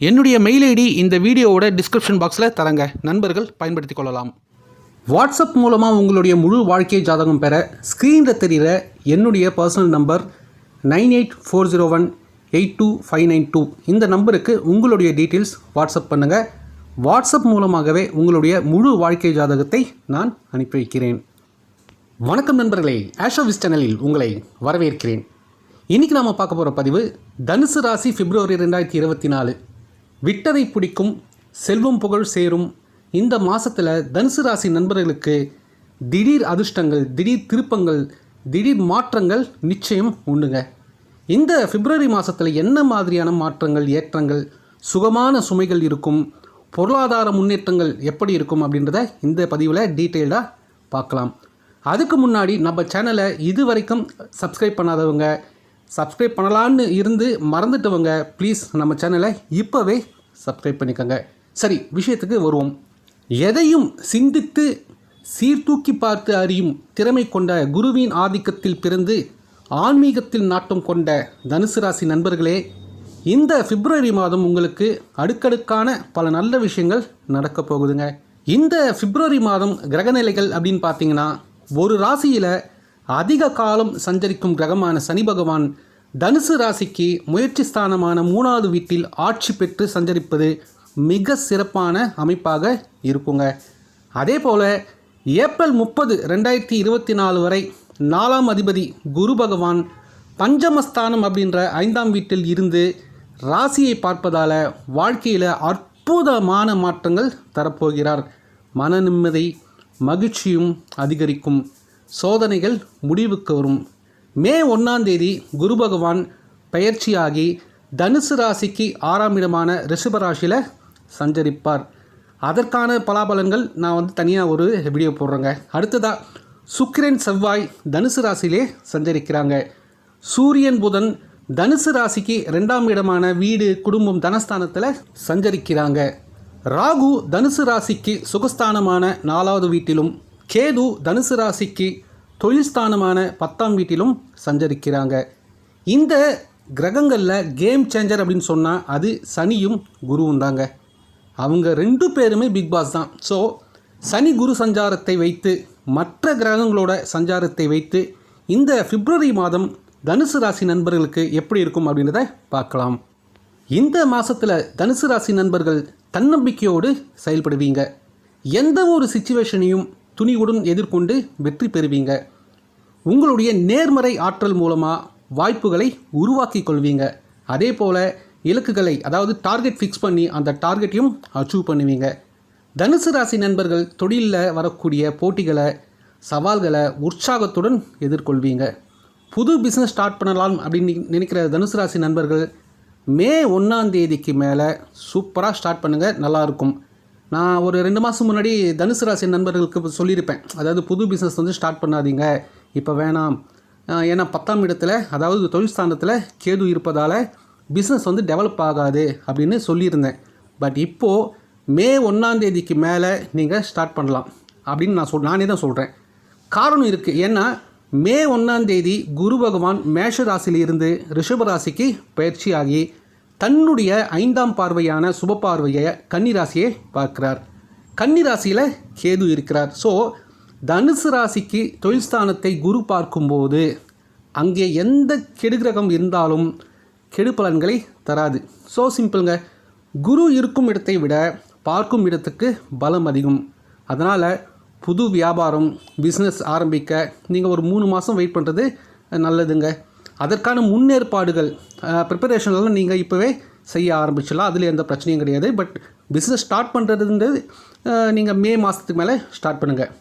என்னுடைய mail ID இந்த வீடியோவோட டிஸ்கிரிப்ஷன் பாக்ஸில் தரங்க. நண்பர்கள் பயன்படுத்தி கொள்ளலாம். வாட்ஸ்அப் மூலமாக உங்களுடைய முழு வாழ்க்கை ஜாதகம் பெற ஸ்க்ரீனில் தெரிகிற என்னுடைய personal number nine eight four zero one eight two five nine two. இந்த நம்பருக்கு உங்களுடைய டீட்டெயில்ஸ் வாட்ஸ்அப் பண்ணுங்கள் வாட்ஸ்அப் மூலமாகவே உங்களுடைய முழு வாழ்க்கை ஜாதகத்தை நான் அனுப்பி வைக்கிறேன். வணக்கம் நண்பர்களே ஆஷோவிஸ் சேனலில் உங்களை வரவேற்கிறேன். இன்றைக்கி நாம் பார்க்க போகிற பதிவு தனுசு ராசி பிப்ரவரி ரெண்டாயிரத்தி இருபத்தி நாலு. விட்டதை பிடிக்கும் செல்வம் புகழ் சேரும். இந்த மாதத்தில் தனுசு ராசி நண்பர்களுக்கு திடீர் அதிர்ஷ்டங்கள் திடீர் திருப்பங்கள் திடீர் மாற்றங்கள் நிச்சயம் உண்டுங்க. இந்த பிப்ரவரி மாதத்தில் என்ன மாதிரியான மாற்றங்கள் ஏற்றங்கள் சுகமான சுமைகள் இருக்கும் பொருளாதார முன்னேற்றங்கள் எப்படி இருக்கும் அப்படின்றத இந்த பதிவில் டீட்டெயில்டாக பார்க்கலாம். அதுக்கு முன்னாடி நம்ம சேனலை இது வரைக்கும் சப்ஸ்கிரைப் பண்ணாதவங்க சப்ஸ்கிரைப் பண்ணலான்னு இருந்து மறந்துட்டவங்க ப்ளீஸ் நம்ம சேனலை இப்போவே சப்ஸ்கிரைப் பண்ணிக்கோங்க. சரி விஷயத்துக்கு வருவோம். எதையும் சிந்தித்து சீர்தூக்கி பார்த்து அறியும் திறமை கொண்ட குருவின் ஆதிக்கத்தில் பிறந்து ஆன்மீகத்தில் நாட்டம் கொண்ட தனுசு ராசி நண்பர்களே இந்த பிப்ரவரி மாதம் உங்களுக்கு அடுக்கடுக்கான பல நல்ல விஷயங்கள் நடக்க போகுதுங்க. இந்த பிப்ரவரி மாதம் கிரகநிலைகள் அப்படின்னு பார்த்தீங்கன்னா ஒரு ராசியில் அதிக காலம் சஞ்சரிக்கும் கிரகமான சனி பகவான் தனுசு ராசிக்கு முயற்சி ஸ்தானமான மூணாவது வீட்டில் ஆட்சி பெற்று சஞ்சரிப்பது மிக சிறப்பான அமைப்பாக இருக்குங்க. அதே போல் ஏப்ரல் முப்பது ரெண்டாயிரத்தி இருபத்தி நாலு வரை நாலாம் அதிபதி குரு பகவான் பஞ்சமஸ்தானம் அப்படின்ற ஐந்தாம் வீட்டில் இருந்து ராசியை பார்ப்பதால் வாழ்க்கையில் அற்புதமான மாற்றங்கள் தரப்போகிறார். மன நிம்மதி மகிழ்ச்சியும் அதிகரிக்கும். சோதனைகள் முடிவுக்கு வரும். மே ஒன்றாம் தேதி குரு பகவான் பயிற்சியாகி தனுசு ராசிக்கு ஆறாம் இடமான ரிஷபராசியில் சஞ்சரிப்பார். அதற்கான பலாபலன்கள் நான் வந்து தனியாக ஒரு வீடியோ போடுறேங்க. அடுத்ததாக சுக்கிரன் செவ்வாய் தனுசு ராசியிலே சஞ்சரிக்கிறாங்க. சூரியன் புதன் தனுசு ராசிக்கு ரெண்டாம் இடமான வீடு குடும்பம் தனஸ்தானத்தில் சஞ்சரிக்கிறாங்க. ராகு தனுசு ராசிக்கு சுகஸ்தானமான நாலாவது வீட்டிலும் கேது தனுசு ராசிக்கு தொழில்ஸ்தானமான பத்தாம் வீட்டிலும் சஞ்சரிக்கிறாங்க. இந்த கிரகங்களில் கேம் சேஞ்சர் அப்படின்னு சொன்னால் அது சனியும் குருவும் தாங்க. அவங்க ரெண்டு பேருமே பிக் பாஸ் தான். ஸோ சனி குரு சஞ்சாரத்தை வைத்து மற்ற கிரகங்களோட சஞ்சாரத்தை வைத்து இந்த பிப்ரவரி மாதம் தனுசு ராசி நண்பர்களுக்கு எப்படி இருக்கும் அப்படின்றத பார்க்கலாம். இந்த மாதத்தில் தனுசு ராசி நண்பர்கள் தன்னம்பிக்கையோடு செயல்படுவீங்க. எந்த ஒரு சுச்சுவேஷனையும் துணிவுடன் எதிர்கொண்டு வெற்றி பெறுவீங்க. உங்களுடைய நேர்மறை ஆற்றல் மூலமாக வாய்ப்புகளை உருவாக்கி கொள்வீங்க. அதே போல் இலக்குகளை அதாவது டார்கெட் ஃபிக்ஸ் பண்ணி அந்த டார்கெட்டையும் அச்சீவ் பண்ணுவீங்க. தனுசு ராசி நண்பர்கள் தொழிலில் வரக்கூடிய போட்டிகளை சவால்களை உற்சாகத்துடன் எதிர்கொள்வீங்க. புது பிஸ்னஸ் ஸ்டார்ட் பண்ணலாம் அப்படின்னு நினைக்கிற தனுசு ராசி நண்பர்கள் மே ஒன்றாம் தேதிக்கு மேலே சூப்பராக ஸ்டார்ட் பண்ணுங்கள் நல்லாயிருக்கும் நான் ஒரு ரெண்டு மாதம் முன்னாடி தனுசு ராசி நண்பர்களுக்கு சொல்லியிருப்பேன். அதாவது புது பிஸ்னஸ் வந்து ஸ்டார்ட் பண்ணாதீங்க. இப்போ வேணாம். ஏன்னா பத்தாம் இடத்துல அதாவது தொழில் ஸ்தானத்தில் கேது இருப்பதால் பிஸ்னஸ் வந்து டெவலப் ஆகாது அப்படின்னு சொல்லியிருந்தேன். பட் இப்போது மே ஒன்றாந்தேதிக்கு மேலே நீங்கள் ஸ்டார்ட் பண்ணலாம் அப்படின்னு நான் சொல் நானே தான் சொல்கிறேன் காரணம் இருக்குது ஏன்னா மே ஒன்றாந்தேதி குரு பகவான் மேஷ ராசியிலிருந்து ரிஷப ராசிக்கு பயிற்சியாகி தன்னுடைய ஐந்தாம் பார்வையான சுப பார்வையை கன்னி ராசியை பார்க்கிறார். கன்னிராசியில் கேது இருக்கிறார். ஸோ தனுசு ராசிக்கு தொழில் ஸ்தானத்தை குரு பார்க்கும்போது அங்கே எந்த கெடுகிரகம் இருந்தாலும் கெடு பலன்களை தராது. ஸோ சிம்பிளுங்க குரு இருக்கும் இடத்தை விட பார்க்கும் இடத்துக்கு பலம் அதிகம். அதனால் புது வியாபாரம் பிஸ்னஸ் ஆரம்பிக்க நீங்கள் ஒரு மூணு மாதம் வெயிட் பண்ணுறது நல்லதுங்க. அதற்கான முன்னேற்பாடுகள் ப்ரிப்பரேஷன்லாம் நீங்கள் இப்போவே செய்ய ஆரம்பிச்சிடலாம். அதில் எந்த பிரச்சனையும் கிடையாது. பட் பிஸ்னஸ் ஸ்டார்ட் பண்ணுறதுன்றது நீங்கள் மே மாதத்துக்கு மேலே ஸ்டார்ட் பண்ணுங்கள்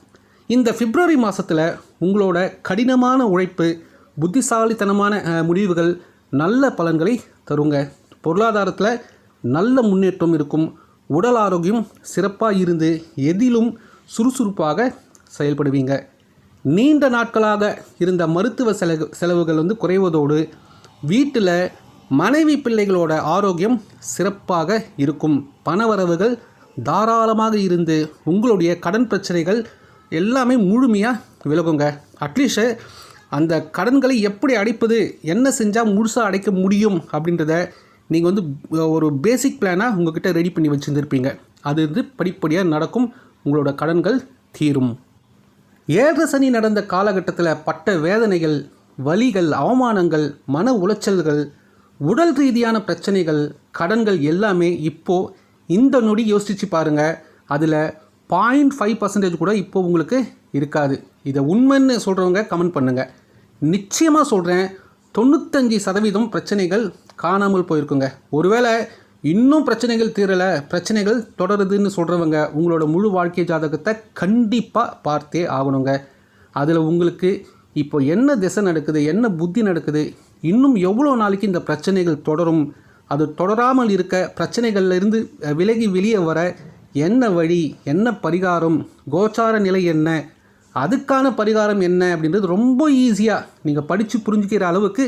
இந்த பிப்ரவரி மாதத்தில் உங்களோட கடினமான உழைப்பு புத்திசாலித்தனமான முடிவுகள் நல்ல பலன்களை தருங்க. பொருளாதாரத்தில் நல்ல முன்னேற்றம் இருக்கும். உடல் ஆரோக்கியம் சிறப்பாக இருந்து எதிலும் சுறுசுறுப்பாக செயல்படுவீங்க. நீண்ட நாட்களாக இருந்த மருத்துவ செலவு செலவுகள் வந்து குறைவதோடு வீட்டில் மனைவி பிள்ளைகளோட ஆரோக்கியம் சிறப்பாக இருக்கும். பணவரவுகள் தாராளமாக இருந்து உங்களுடைய கடன் பிரச்சனைகள் எல்லாமே முழுமையாக விலகுங்க. அட்லீஸ்ட் அந்த கடன்களை எப்படி அடைப்பது என்ன செஞ்சால் முழுசாக அடைக்க முடியும் அப்படின்றத நீங்கள் வந்து ஒரு பேசிக் பிளானாக உங்கள்கிட்ட ரெடி பண்ணி வச்சுருந்துருப்பீங்க. அது வந்து படிப்படியாக நடக்கும். உங்களோட கடன்கள் தீரும். ஏழரை சனி நடந்த காலகட்டத்தில் பட்ட வேதனைகள் வலிகள் அவமானங்கள் மன உளைச்சல்கள் உடல் ரீதியான பிரச்சனைகள் கடன்கள் எல்லாமே இப்போது இந்த நொடி யோசிச்சு பாருங்க. அதில் பாயிண்ட் ஃபைவ் பர்சன்டேஜ் கூட இப்போ உங்களுக்கு இருக்காது. இதை உண்மைன்னு சொல்கிறவங்க கமெண்ட் பண்ணுங்கள் நிச்சயமாக சொல்கிறேன் தொண்ணூத்தஞ்சு சதவீதம் பிரச்சனைகள் காணாமல் போயிருக்குங்க. ஒருவேளை இன்னும் பிரச்சனைகள் தீரலை பிரச்சனைகள் தொடருதுன்னு சொல்கிறவங்க உங்களோட முழு வாழ்க்கை ஜாதகத்தை கண்டிப்பாக பார்த்தே ஆகணுங்க. அதில் உங்களுக்கு இப்போ என்ன திசை நடக்குது என்ன புத்தி நடக்குது இன்னும் எவ்வளோ நாளைக்கு இந்த பிரச்சனைகள் தொடரும் அது தொடராமல் இருக்க பிரச்சனைகள்லேருந்து விலகி வெளியே வர என்ன வழி என்ன பரிகாரம் கோச்சார நிலை என்ன அதுக்கான பரிகாரம் என்ன அப்படின்றது ரொம்ப ஈஸியாக நீங்கள் படித்து புரிஞ்சுக்கிற அளவுக்கு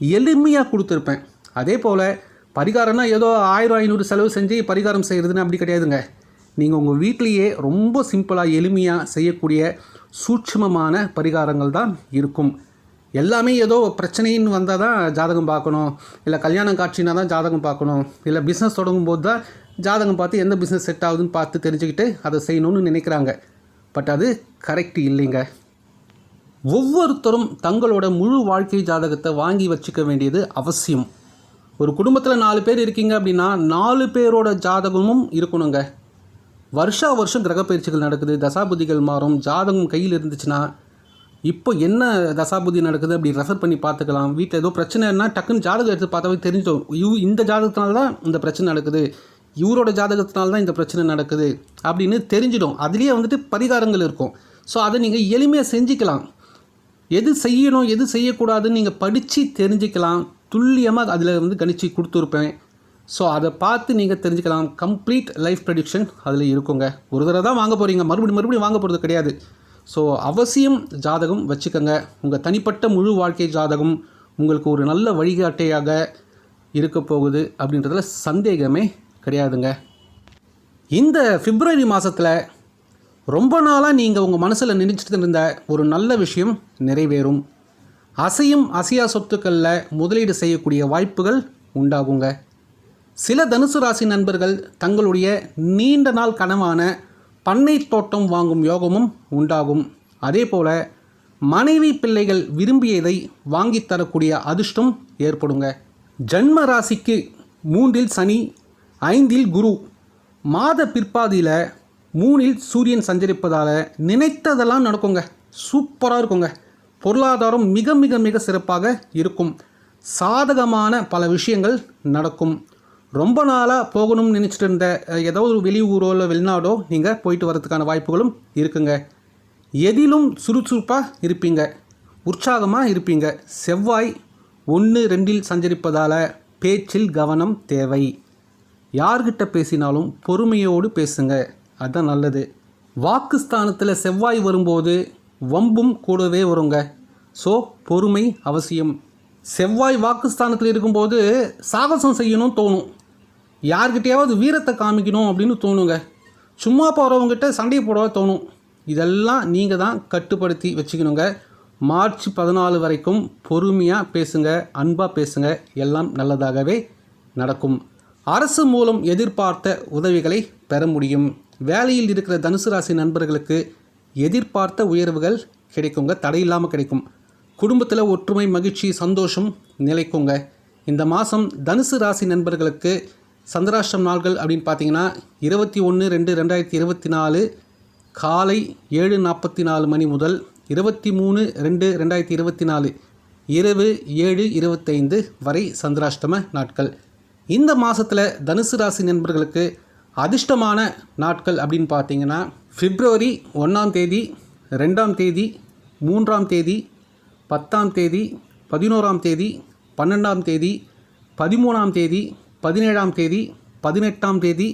எளிமையாக கொடுத்துருப்பேன். அதே போல் பரிகாரம்னா ஏதோ ஆயிரம் ஐநூறு செலவு செஞ்சு பரிகாரம் செய்கிறதுன்னு அப்படி கிடையாதுங்க. நீங்கள் உங்கள் வீட்டிலையே ரொம்ப சிம்பிளாக எளிமையாக செய்யக்கூடிய சூட்சமமான பரிகாரங்கள் தான் இருக்கும். எல்லாமே ஏதோ பிரச்சனைன்னு வந்தால் தான் ஜாதகம் பார்க்கணும். இல்லை கல்யாணம் காட்சினா தான் ஜாதகம் பார்க்கணும். இல்லை பிஸ்னஸ் தொடங்கும் போது தான் ஜாதகம் பார்த்து எந்த பிஸ்னஸ் செட் ஆகுதுன்னு பார்த்து தெரிஞ்சுக்கிட்டு அதை செய்யணும்னு நினைக்கிறாங்க. பட் அது கரெக்ட் இல்லைங்க. ஒவ்வொருத்தரும் தங்களோட முழு வாழ்க்கை ஜாதகத்தை வாங்கி வச்சுக்க வேண்டியது அவசியம். ஒரு குடும்பத்தில் நாலு பேர் இருக்கீங்க அப்படின்னா நாலு பேரோட ஜாதகமும் இருக்கணுங்க. வருஷா வருஷம் கிரகப்பயிற்சிகள் நடக்குது தசாபுதிகள் மாறும் ஜாதகம் கையில் இருந்துச்சுன்னா இப்போ என்ன தசாபுதி நடக்குது அப்படி ரெஃபர் பண்ணி பார்த்துக்கலாம். வீட்டில் ஏதோ பிரச்சனைனா டக்குன்னு ஜாதகம் எடுத்து பார்த்தாவே தெரிஞ்சோம். இவ் இந்த ஜாதகத்தினால தான் இந்த பிரச்சனை நடக்குது. இவரோட ஜாதகத்தினால தான் இந்த பிரச்சனை நடக்குது அப்படின்னு தெரிஞ்சிடும். அதுலேயே வந்துட்டு பரிகாரங்கள் இருக்கும். ஸோ அதை நீங்கள் எளிமையாக செஞ்சுக்கலாம். எது செய்யணும் எது செய்யக்கூடாதுன்னு நீங்கள் படித்து தெரிஞ்சுக்கலாம். துல்லியமாக அதில் வந்து கணிச்சு கொடுத்துருப்பேன். ஸோ அதை பார்த்து நீங்கள் தெரிஞ்சுக்கலாம். கம்ப்ளீட் லைஃப் ப்ரெடிக்ஷன் அதில் இருக்குங்க. ஒரு தடவை தான் வாங்க போகிறீங்க மறுபடியும் மறுபடியும் வாங்க போகிறது கிடையாது. ஸோ அவசியம் ஜாதகம் வச்சுக்கோங்க. உங்கள் தனிப்பட்ட முழு வாழ்க்கை ஜாதகம் உங்களுக்கு ஒரு நல்ல வழிகாட்டையாக இருக்க போகுது அப்படின்றதுல சந்தேகமே கிடையாதுங்க. இந்த பிப்ரவரி மாதத்தில் ரொம்ப நாளாக நீங்கள் உங்கள் மனசில் நினைச்சிட்டு இருந்த ஒரு நல்ல விஷயம் நிறைவேறும். அசையும் அசையா சொத்துக்களில் முதலீடு செய்யக்கூடிய வாய்ப்புகள் உண்டாகுங்க. சில தனுசு ராசி நண்பர்கள் தங்களுடைய நீண்ட நாள் கனவான பண்ணை தோட்டம் வாங்கும் யோகமும் உண்டாகும். அதே போல் மனைவி பிள்ளைகள் விரும்பியதை வாங்கித்தரக்கூடிய அதிர்ஷ்டம் ஏற்படுங்க. ஜன்ம ராசிக்கு மூன்றில் சனி ஐந்தில் குரு. மாத பிற்பாதியில் மூணில் சூரியன் சஞ்சரிப்பதால் நினைத்ததெல்லாம் நடக்குங்க. சூப்பராக இருக்குங்க. பொருளாதாரம் மிக மிக மிக சிறப்பாக இருக்கும். சாதகமான பல விஷயங்கள் நடக்கும். ரொம்ப நாளாக போகணும்னு நினச்சிட்டு இருந்த ஏதாவது ஏதோ ஒரு வெளியூரோ இல்லை வெளிநாடோ நீங்கள் போயிட்டு வரதுக்கான வாய்ப்புகளும் இருக்குங்க. எதிலும் சுறுசுறுப்பாக இருப்பீங்க. உற்சாகமாக இருப்பீங்க. செவ்வாய் ஒன்று ரெண்டில் சஞ்சரிப்பதால் பேச்சில் கவனம் தேவை. யார்கிட்ட பேசினாலும் பொறுமையோடு பேசுங்க. அதுதான் நல்லது. வாக்குஸ்தானத்தில் செவ்வாய் வரும்போது வம்பும் கூடவே வருங்க. ஸோ பொறுமை அவசியம். செவ்வாய் வாக்குஸ்தானத்தில் இருக்கும்போது சாகசம் செய்யணும் தோணும். யார்கிட்டையாவது வீரத்தை காமிக்கணும் அப்படின்னு தோணுங்க. சும்மா போகிறவங்ககிட்ட சண்டை போட தோணும். இதெல்லாம் நீங்கள் தான் கட்டுப்படுத்தி வச்சுக்கணுங்க. மார்ச் பதினாலு வரைக்கும் பொறுமையாக பேசுங்க அன்பாக பேசுங்க. எல்லாம் நல்லதாகவே நடக்கும். அரசு மூலம் எதிர்பார்த்த உதவிகளை பெற முடியும். வேலையில் இருக்கிற தனுசு ராசி நண்பர்களுக்கு எதிர்பார்த்த உயர்வுகள் கிடைக்குங்க தடையில்லாமல் கிடைக்கும். குடும்பத்தில் ஒற்றுமை மகிழ்ச்சி சந்தோஷம் நிலைக்குங்க. இந்த மாதம் தனுசு ராசி நண்பர்களுக்கு சந்திராஷ்டம் நாள்கள் அப்படின்னு பார்த்தீங்கன்னா இருபத்தி ஒன்று ரெண்டு ரெண்டாயிரத்தி இருபத்தி நாலு காலை ஏழு நாற்பத்தி நாலு மணி முதல் இருபத்தி மூணு ரெண்டு ரெண்டாயிரத்தி இருபத்தி நாலு இரவு ஏழு இருபத்தைந்து வரை சந்திராஷ்டம நாட்கள். இந்த மாதத்தில் தனுசு ராசி நண்பர்களுக்கு அதிர்ஷ்டமான நாட்கள் அப்படின்னு பார்த்தீங்கன்னா பிப்ரவரி ஒன்றாம் தேதி ரெண்டாம் தேதி மூன்றாம் தேதி பத்தாம் தேதி பதினோராம் தேதி பன்னெண்டாம் தேதி பதிமூணாம் தேதி பதினேழாம் தேதி பதினெட்டாம் தேதி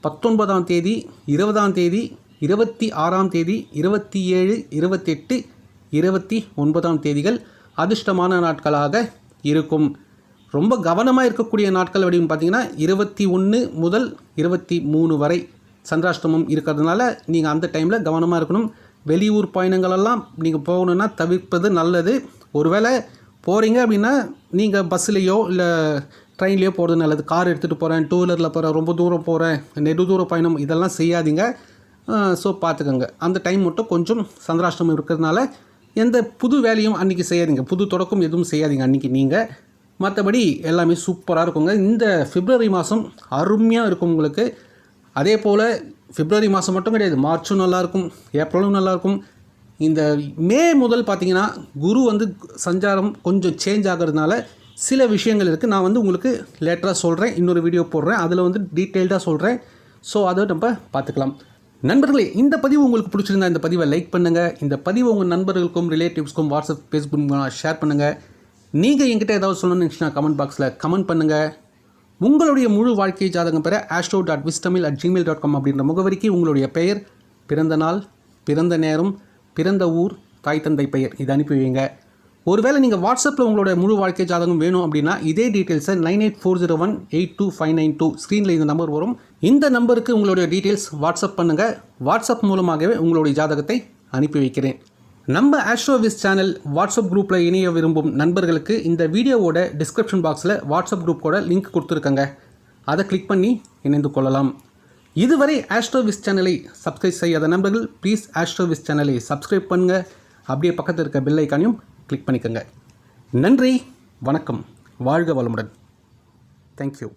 பத்தொன்பதாம் தேதி இருபதாம் தேதி இருபத்தி ஆறாம் தேதி இருபத்தி ஏழு இருபத்தெட்டு இருபத்தி ஒன்பதாம் தேதிகள் அதிர்ஷ்டமான நாட்களாக இருக்கும். ரொம்ப கவனமாக இருக்கக்கூடிய நாட்கள் அப்படின்னு பார்த்தீங்கன்னா இருபத்தி ஒன்று முதல் இருபத்தி மூணு வரை சந்திராஷ்டமம் இருக்கிறதுனால நீங்கள் அந்த டைமில் கவனமாக இருக்கணும். வெளியூர் பயணங்களெல்லாம் நீங்கள் போகணுன்னா தவிர்ப்பது நல்லது. ஒருவேளை போகிறீங்க அப்படின்னா நீங்கள் பஸ்ஸுலேயோ இல்லை ட்ரெயின்லேயோ போகிறது நல்லது. கார் எடுத்துகிட்டு போகிறேன் டூ வீலரில் போகிறேன் ரொம்ப தூரம் போகிறேன் நெடு தூர பயணம் இதெல்லாம் செய்யாதீங்க. ஸோ பார்த்துக்கோங்க. அந்த டைம் மட்டும் கொஞ்சம் சந்திராஷ்டமம் இருக்கிறதுனால எந்த புது வேலையும் அன்றைக்கி செய்யாதீங்க. புது தொடக்கம் எதுவும் செய்யாதீங்க அன்றைக்கி நீங்கள் மற்றபடி எல்லாமே சூப்பராக இருக்குங்க. இந்த பிப்ரவரி மாதம் அருமையாக இருக்கும் உங்களுக்கு. அதே போல் பிப்ரவரி மாதம் மட்டும் கிடையாது. மார்ச்சும் நல்லாயிருக்கும் ஏப்ரலும் நல்லாயிருக்கும் இந்த மே முதல் பார்த்திங்கன்னா குரு வந்து சஞ்சாரம் கொஞ்சம் சேஞ்ச் ஆகிறதுனால சில விஷயங்கள் இருக்குது நான் வந்து உங்களுக்கு லேட்டராக சொல்கிறேன் இன்னொரு வீடியோ போடுறேன். அதில் வந்து டீட்டெயில்டாக சொல்கிறேன் ஸோ அதை நம்ம பார்த்துக்கலாம். நண்பர்களே இந்த பதிவு உங்களுக்கு பிடிச்சிருந்தா இந்த பதிவை லைக் பண்ணுங்கள் இந்த பதிவு உங்கள் நண்பர்களுக்கும் ரிலேட்டிவ்ஸ்க்கும் வாட்ஸ்அப் ஃபேஸ்புக் ஷேர் பண்ணுங்கள் நீங்கள் என்கிட்ட ஏதாவது சொல்லணும்னு நினச்சினா கமெண்ட் பாக்ஸில் கமெண்ட் பண்ணுங்கள் உங்களுடைய முழு வாழ்க்கை ஜாதகம் பெற ஆஸ்ட்ரோ டாட் விஸ்டமில் அட் ஜிமெயில் டாட் காம் அப்படின்ற முகவரிக்கு உங்களுடைய பெயர் பிறந்த நாள் பிறந்த நேரம் பிறந்த ஊர் தாய் தந்தை பெயர் இதை அனுப்பி வைங்க. ஒருவேளை நீங்கள் வாட்ஸ்அப்பில் உங்களோட முழு வாழ்க்கை ஜாதகம் வேணும் அப்படின்னா இதே டீட்டெயில்ஸை nine eight four zero one eight two five nine two ஸ்க்ரீனில் இந்த நம்பர் வரும். இந்த நம்பருக்கு உங்களுடைய டீட்டெயில்ஸ் வாட்ஸ்அப் பண்ணுங்கள் வாட்ஸ்அப் மூலமாகவே உங்களுடைய ஜாதகத்தை அனுப்பி வைக்கிறேன். நம்ம ஆஸ்ட்ரோவிஸ் சேனல் வாட்ஸ்அப் குரூப்பில் இணைய விரும்பும் நண்பர்களுக்கு இந்த வீடியோவோட டிஸ்கிரிப்ஷன் பாக்ஸில் வாட்ஸ்அப் குரூப்போட லிங்க் கொடுத்துருக்கங்க. அதை கிளிக் பண்ணி இணைந்து கொள்ளலாம். இதுவரை ஆஸ்ட்ரோவிஸ் சேனலை சப்ஸ்கிரைப் செய்யாத நண்பர்கள் ப்ளீஸ் ஆஸ்ட்ரோவிஸ் சேனலை சப்ஸ்கிரைப் பண்ணுங்கள் அப்படியே பக்கத்தில் இருக்க பெல் ஐக்கானையும் கிளிக் பண்ணிக்கோங்க. நன்றி வணக்கம். வாழ்க வளமுடன். தேங்க்யூ